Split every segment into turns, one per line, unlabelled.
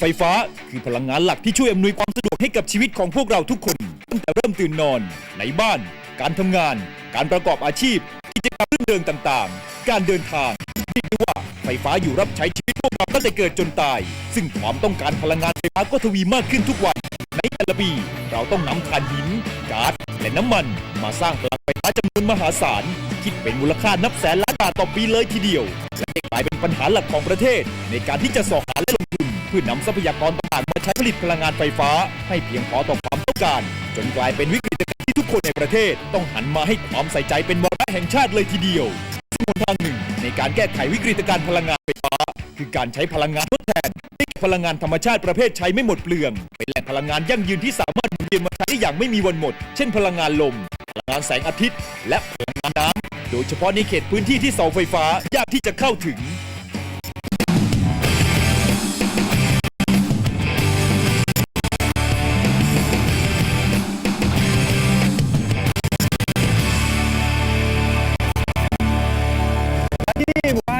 ไฟฟ้า คือพลังงานหลักที่ช่วยอำนวยความสะดวกให้กับชีวิตของพวกเราทุกคนตั้งแต่เริ่มตื่นนอน ในบ้าน การทำงาน การประกอบอาชีพกิจกรรมรื่นเริงต่างๆ การเดินทางเรียกได้ว่าไฟฟ้าอยู่รับใช้ชีวิตพวกเราตั้งแต่เกิดจนตาย ซึ่งความต้องการพลังงานไฟฟ้าก็ทวีมากขึ้นทุกวัน ในแต่ละปีเราต้องนำถ่านหินก๊าซและน้ำมัน มาสร้างพลังไฟฟ้าจำนวนมหาศาล คิดเป็นมูลค่านับแสนล้านบาทต่อปีเลยทีเดียวและกลายเป็นปัญหาหลักของประเทศ ในการที่จะสอหาและลงทุน พื่อนำทรัพยากรต่างๆมาใช้ผลิตพลังงานไฟฟ้า ให้เพียงพอต่อความต้องการ จนกลายเป็นวิกฤตการณ์ที่ทุกคนในประเทศ ต้องหันมาให้ความใส่ใจเป็นวาระแห่งชาติเลยทีเดียวซึ่งหนทางหนึ่ง ในการแก้ไขวิกฤตการณ์พลังงานไฟฟ้า คือการใช้พลังงานทดแทนให้พลังงานธรรมชาติประเภทใช้ไม่หมดเปลือง เป็นแหล่งพลังงานยั่งยืนที่สามารถหมุนเวียนมาใช้ได้อย่างไม่มีวันหมด เช่น พลังงานลม พลังงานแสงอาทิตย์ และพลังงานน้ำโดยเฉพาะในเขตพื้นที่ที่เสาไฟฟ้ายากที่จะเข้าถึง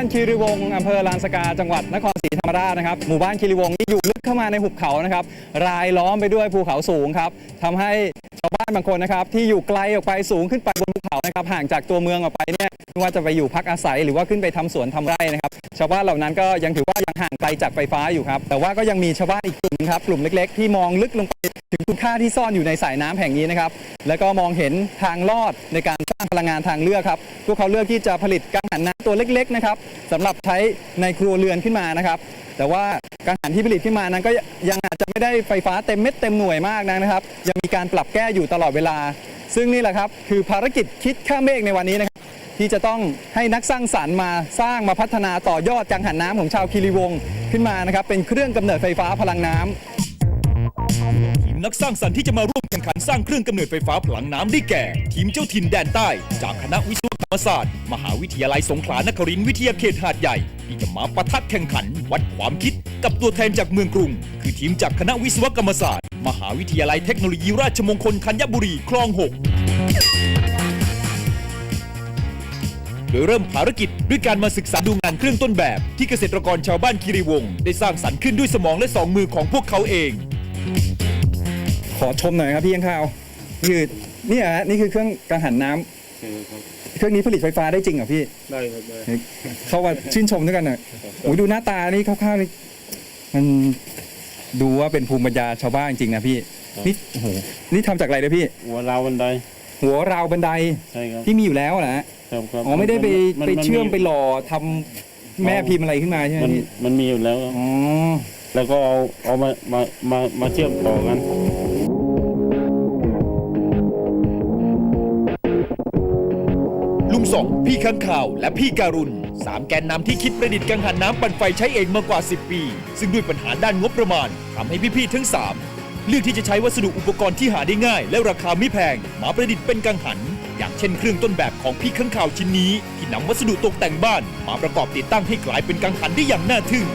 า
นคีรีวงศ์อำเภอลานสกาจังหวัดนครศรีธรรมราชนะครับหมู่บ้านคีรีวงศ์นี่อยู่ลึกเข้ามาในหุบเขานะครับรายล้อมไปด้วยภูเขาสูงครับทำให้ชาวบ้านบางคนนะครับที่อยู่ไกลออกไปสูงขึ้นไปบนภูเขานะครับห่างจากตัวเมืองออกไปเนี่ยไม่ว่าจะไปอยู่พักอาศัยหรือว่าขึ้นไปทำสวนทำไร่นะครับ ชาวบ้านเหล่านั้นก็ยังถือว่ายังห่างไกลจากไฟฟ้าอยู่ครับแต่ว่าก็ยังมีชาวบ้านอีกกลุ่มครับกลุ่มเล็ก ๆ ที่มองลึกลงไป ถึงคุณค่าที่ซ่อนอยู่ในสายน้ำแห่งนี้นะครับ แล้วก็มองเห็นทางลอดในการสร้างพลังงานทางเลือกครับ พวกเขาเลือกที่จะผลิตกังหันน้ำตัวเล็กๆนะครับสำหรับใช้ในครัวเรือนขึ้นมานะครับ แต่ว่ากังหันที่ผลิตขึ้นมานั้นก็ยังอาจจะไม่ได้ไฟฟ้าเต็มเม็ดเต็มหน่วยมากนะครับ ยังมีการปรับแก้อยู่ตลอดเวลา ซึ่งนี่แหละครับคือภารกิจคิดข้ามเมฆในวันนี้นะครับที่จะต้องให้นักสร้างสรรค์มาสร้างมาพัฒนาต่อยอดกังหันน้ำของชาวคีรีวงขึ้นมานะครับเป็นเครื่องกำเนิดไฟฟ้าพลังน้ำ
ทีม นักสร้างสรรค์ที่จะมาร่วมแข่งขันสร้างเครื่องกำเนิดไฟฟ้าพลังน้ำได้แก่ ทีมเจ้าถิ่นแดนใต้ จากคณะวิศวกรรมศาสตร์ มหาวิทยาลัยสงขลานครินทร์วิทยาเขตหาดใหญ่ ที่จะมาปะทะแข่งขัน วัดความคิด กับตัวแทนจากเมืองกรุง คือทีมจากคณะวิศวกรรมศาสตร์ มหาวิทยาลัยเทคโนโลยีราชมงคลธัญบุรีคลอง6โดยเริ่มภารกิจด้วยการมาศึกษาดูงานเครื่องต้นแบบ ที่เกษตรกรชาวบ้านคีรีวงศ์ได้สร้างสรรค์ขึ้นด้วยสมองและสองมือของพวกเขาเอง
อชมหน่อยครับพี่ยังข้าวนี่คือนี่ฮะนี่คือเครื่องกังหันน้ำ
ใช่ครับ
เครื่องนี้ผลิตไฟฟ้าได้จริงเหรอพี่
ได้ครับได้
เข้ามาชื่นชมด้วยกันหน่อยโอ้ยดูหน้าตานี่คร่าวๆนี่มันดูว่าเป็นภูมิปัญญาชาวบ้านจริงนะพี่นี่โอ้โหนี่ทำจากอะไรนะพี่
หัวราวบันได
หัวราวบันได
ใช่ครับ
ที่มีอยู่แล้วนะฮะ
ครับครับ
อ๋อไม่ได้ไป
น
ไปเชื่อมไป
น
หล่อทำแม่พิมพ์อะไรขึ้นมาใช่ไหม
มัน
พี่
มันมีอยู่แล้วครับ
อ๋อ
แล้วก็เอาเอามามามามาเชื่อมต่อกัน
ลุงสองพี่ข้างข่าวและพี่การุณสามแกนนำที่คิดประดิษฐ์กังหันน้ำปั่นไฟใช้เองมากว่า 10 ปี ซึ่งด้วยปัญหาด้านงบประมาณทำให้พี่ๆทั้ง 3 เลือกที่จะใช้วัสดุอุปกรณ์ที่หาได้ง่าย และราคาไม่แพง มาประดิษฐ์เป็นกังหัน อย่างเช่นเครื่องต้นแบบของพี่ข้างข่าวชิ้นนี้ ที่นำวัสดุตกแต่งบ้าน มาประกอบติดตั้งให้กลายเป็นกังหันได้อย่างน่าทึ่ง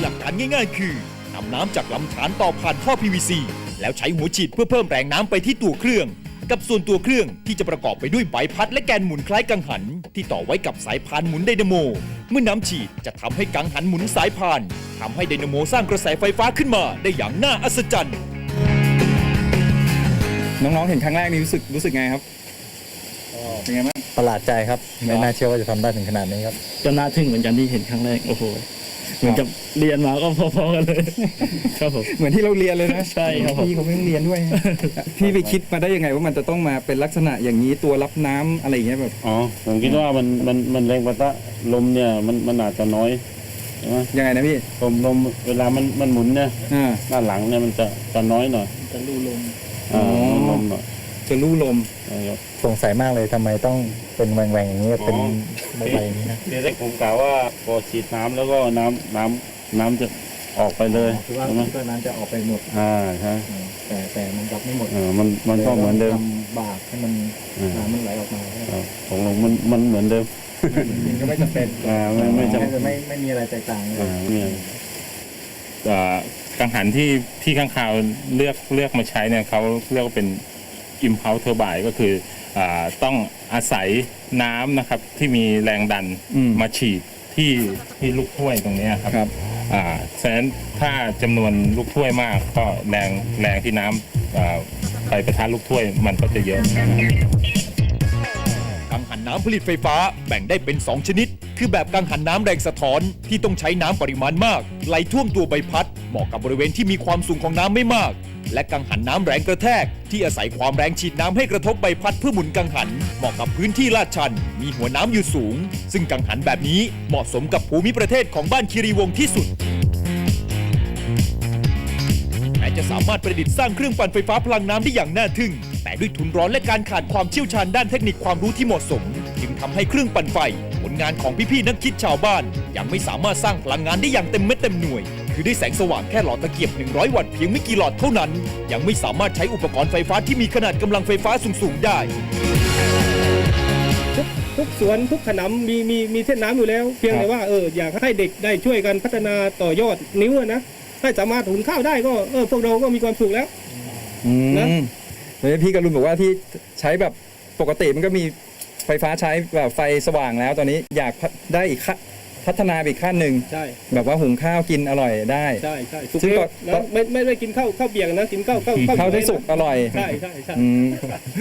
หลักการง่าย ๆ คือนำน้ำจากลำธารต่อผ่านท่อ PVC แล้วใช้หัวฉีดเพื่อเพิ่มแรงน้ำไปที่ตัวเครื่อง กับส่วนตัวเครื่องที่จะประกอบไปด้วยใบพัดและแกนหมุนคล้ายกังหัน ที่ต่อไว้กับสายพานหมุนไดนาโม เมื่อน้ำฉีดจะทำให้กังหันหมุนสายพานทำให้ไดนาโมสร้างกระแสไฟฟ้าขึ้นมาได้อย่างน่าอัศจรรย์
น้องๆ เห็นครั้งแรกนี่รู้สึกรู้สึกไงครับเป็นไงบ้าง
ประหลาดใจครับ ไม่น่าเชื่อว่าจะทำได้ถึงขนาดนี้ครับ
ก็น่าทึ่งเหมือนกันที่เห็นครั้งแรก โอ้โห เหมือนกับเรียนมาก็พอๆกันเลย ครับผม
เหมือนที่เราเรียนเลยนะ
ใช่ครับผม
พี่เขาไม่ต้องเรียนด้วยพี่ไปคิดมาได้ยังไงว่ามันจะต้องมาเป็นลักษณะอย่างนี้ตัวรับน้ำอะไรอย่างเงี้ยแบบ
อ๋อผมคิดว่ามันมันมันแรงปะทะลมเนี่ยมันมันอาจจะน้อยใช่ไหม
ยังไงนะพี่
ลมลมเวลามันมันหมุนเนี่ย
อ่า
ด้านหลังเนี่ยมันจะจะน้อยหน่อย
จะรูลม
อ่า
อ๋อ
ลมหน่อย
จะลู่ลม
ใช่ครับ
สงสัยมากเลยทำไมต้องเป็นแหว่งๆอย่างนี้เป็น
อ๋อ
ใบๆอย่างนี้นะ
ทีแรกผมกล่าวว่าพอฉีดน้ำแล้วก็น้ำน้ำน้ำจะออกไปเลย
คือว่า
ใช่ไหม
ตัวนั้นจะออกไปหมด
อ่าใช่
แต่แต่มันรับไม่หมด
อ่ามันมันก็เหมือนเดิม
ทำบากให้มัน
อ่า
น้ำมันไหลออกมา
อ่าของลงมันมันเหมือนเดิม
มันก็ไม่จำเป็น
อ่าไม่ไม่จำ
ไม่ไม่ไม่มีอะไรแตกต่างเลย
อ่าเนี่ย
เอ่อกังหันที่ที่ข้างคาวเลือกเลือกมาใช้เนี่ยเขาเรียกว่าเป็น impulse turbine ก็คืออาต้องอาศัยน้ำนะครับที่มีแรงดัน
อืม
มาฉีดที่ที่ลูกถ้วยตรงเนี้ยครับ
ครับ
อ่าฉะนั้นถ้าจำนวนลูกถ้วยมากก็แรงแรงที่น้ำอ่าไปประทะลูกถ้วยมันก็จะเยอะนะครับ
กังหันน้ำผลิตไฟฟ้าแบ่งได้เป็น 2 ชนิด คือแบบกังหันน้ำแรงสะท้อนที่ต้องใช้น้ำปริมาณมาก ไหลท่วมตัวใบพัด เหมาะกับบริเวณที่มีความสูงของน้ำไม่มาก และกังหันน้ำแรงกระแทก ที่อาศัยความแรงฉีดน้ำให้กระทบใบพัดเพื่อหมุนกังหัน เหมาะกับพื้นที่ลาดชัน มีหัวน้ำอยู่สูง ซึ่งกังหันแบบนี้เหมาะสมกับภูมิประเทศของบ้านคีรีวงศ์ที่สุดแม้จะสามารถประดิษฐ์สร้างเครื่องปั่นไฟฟ้าพลังน้ำได้อย่างน่าทึ่ง แต่ด้วยทุนร้อนและการขาดความเชี่ยวชาญด้านเทคนิคความรู้ที่เหมาะสม จึงทำให้เครื่องปั่นไฟ ผลงานของพี่ๆนักคิดชาวบ้าน ยังไม่สามารถสร้างพลังงานได้อย่างเต็มเม็ดเต็มหน่วย คือด้วยแสงสว่างแค่หลอดตะเกียบ 100 วัตต์เพียงไม่กี่หลอดเท่านั้น ยังไม่สามารถใช้อุปกรณ์ไฟฟ้าที่มีขนาดกำลังไฟฟ้าสูง ๆ ได้
ทุกทุกสวนทุกขนำมีมีมีเส้นน้ำอยู่แล้ว เพียง
ครับ
แต่ว่าเอออยากให้เด็กได้ช่วยกันพัฒนาต่อยอดนิ้วอะนะถ้าสามารถหุงข้าวได้ก็เออพวกเราก็มีความสุขแล้ว
อื
นะ
มแล้วพี่กรุณบอกว่าที่ใช้แบบปกติมันก็มีไฟฟ้าใช้แบบไฟสว่างแล้ว ตอนนี้อยากพัฒได้อีกขั้น พัฒนาไปอีกขั้นหนึ่ง
ใช่
แบบว่าหุงข้าวกินอร่อยได้
ใช่ใช่สุก
ซึ่ง
เร็
ก็
วนะไม่ไม่ไม่กินข้าวข้าวเบี่ยงนะกินข้าวข้าว
ข้าวที่สุกอร่อย
ใช่ใช่ใช่
อืม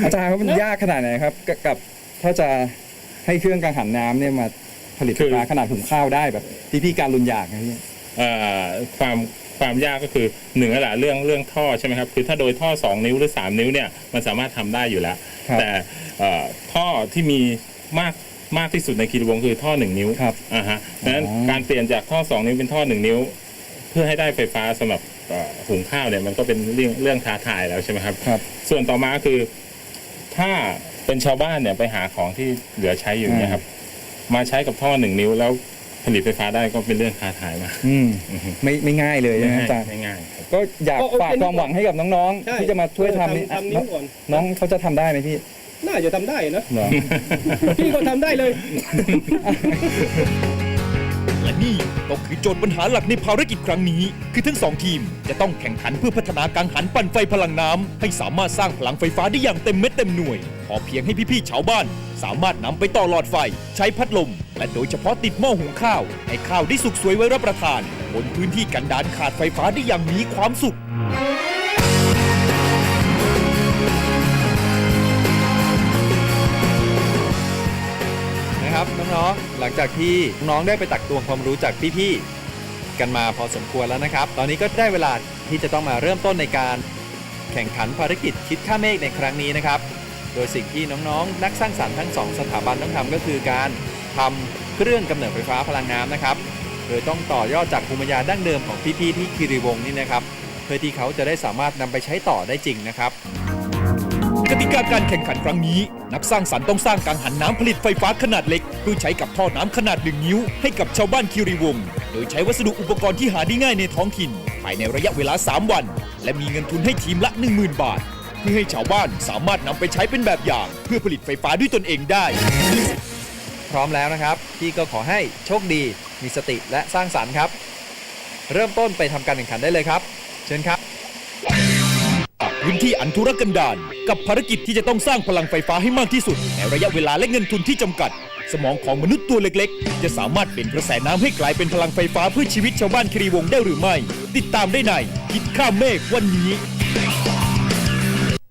อาจารย์ครับมันยากขนาดไหนครับกับกับถ้าจะให้เครื่องกังหันน้ำเนี่ยมาผลิตไฟฟ้าขนาดหุงข้าวได้แบบที่พี่การลุนอยากนะพี่
เอ่อความความยากก็คือหนึ่งแล้วล่ะเรื่องเรื่องท่อใช่ไหมครับคือถ้าโดยท่อ 2 นิ้วหรือ 3 นิ้วเนี่ยมันสามารถทำได้อยู่แล้ว
ครับ
แต่เอ่อท่อที่มีมาก มากที่สุดในคีรีวงศ์คือท่อ 1 นิ้ว
ครับ
อ่าฮะดังนั้น
อ๋อ
การเปลี่ยนจากท่อ 2 นิ้วเป็นท่อ 1 นิ้ว เพื่อให้ได้ไฟฟ้าสำหรับเอ่อหุงข้าวเนี่ยมันก็เป็นเรื่องเรื่องท้าทายแล้วใช่ไหมครับ
ครับ
ส่วนต่อมาคือถ้าเป็นชาวบ้านเนี่ยไปหาของที่เหลือใช้อยู่เนี่ยครับ มาใช้กับท่อหนึ่งนิ้วแล้วผลิตไฟฟ้าได้ก็เป็นเรื่องท้าทายมาก
อืม
อือฮึ
ไม่ไม่ง่ายเลย
ไม่
นะ
ง่าย
อาจารย์
ไม่ง่ายครับ
ก็อยากฝากความหวังให้กับน้อง
ใช่
ๆที่จะมาช่วยทำนี่
ทำนิ้วก่อน
น้องเขาจะทำได้ไหมพี่
น่าจะทำได้นะ
เหรอ
พี่ก็ทำได้เลย
และนี่ก็คือโจทย์ปัญหาหลักในภารกิจครั้งนี้ คือทั้งสองทีมจะต้องแข่งขันเพื่อพัฒนากังหันปั่นไฟพลังน้ำให้สามารถสร้างพลังไฟฟ้าได้อย่างเต็มเม็ดเต็มหน่วยพอเพียงให้พี่ๆชาวบ้าน สามารถนำไปต่อหลอดไฟ ใช้พัดลม และโดยเฉพาะติดหม้อหุงข้าว ให้ข้าวได้สุกสวยไว้รับประทานบนพื้นที่กันดานขาดไฟฟ้าได้อย่างมีความสุข
หลังจากที่น้องได้ไปตักตวงความรู้จากพี่ๆกันมาพอสมควรแล้วนะครับ ตอนนี้ก็ได้เวลาที่จะต้องมาเริ่มต้นในการแข่งขันภารกิจคิดค่าเมฆในครั้งนี้นะครับ โดยสิ่งที่น้องๆ นักสร้างสรรค์ทั้งสองสถาบันต้องทำก็คือการทำเครื่องกำเนิดไฟฟ้าพลังน้ำนะครับ โดยต้องต่อยอดจากภูมิปัญญาดั้งเดิมของพี่ๆที่คีรีวงศ์นี่นะครับ เพื่อที่เขาจะได้สามารถนำไปใช้ต่อได้จริงนะครับ
กติกาการแข่งขันครั้งนี้ นักสร้างสรรค์ต้องสร้างกังหันน้ำผลิตไฟฟ้าขนาดเล็ก เพื่อใช้กับท่อน้ำขนาดหนึ่งนิ้ว ให้กับชาวบ้านคิริวงศ์โดยใช้วัสดุอุปกรณ์ที่หาได้ง่ายในท้องถิ่น ภายในระยะเวลา 3 วัน และมีเงินทุนให้ทีมละ 10,000 บาท เพื่อให้ชาวบ้านสามารถนำไปใช้เป็นแบบอย่าง เพื่อผลิตไฟฟ้าด้วยตนเองได้
พร้อมแล้วนะครับ พี่ก็ขอให้โชคดี มีสติและสร้างสรรค์ครับ เริ่มต้นไปทำการแข่งขันได้เลยครับ เชิญครับ
พื้นที่อันธุรกันดารกับภารกิจที่จะต้องสร้างพลังไฟฟ้าให้มากที่สุดในระยะเวลาและเงินทุนที่จำกัด สมองของมนุษย์ตัวเล็กๆ จะสามารถเป็นกระแสน้ำให้กลายเป็นพลังไฟฟ้าเพื่อชีวิตชาวบ้านครีวงศ์ได้หรือไม่ ติดตามได้ในคิดข้ามเมฆวันนี้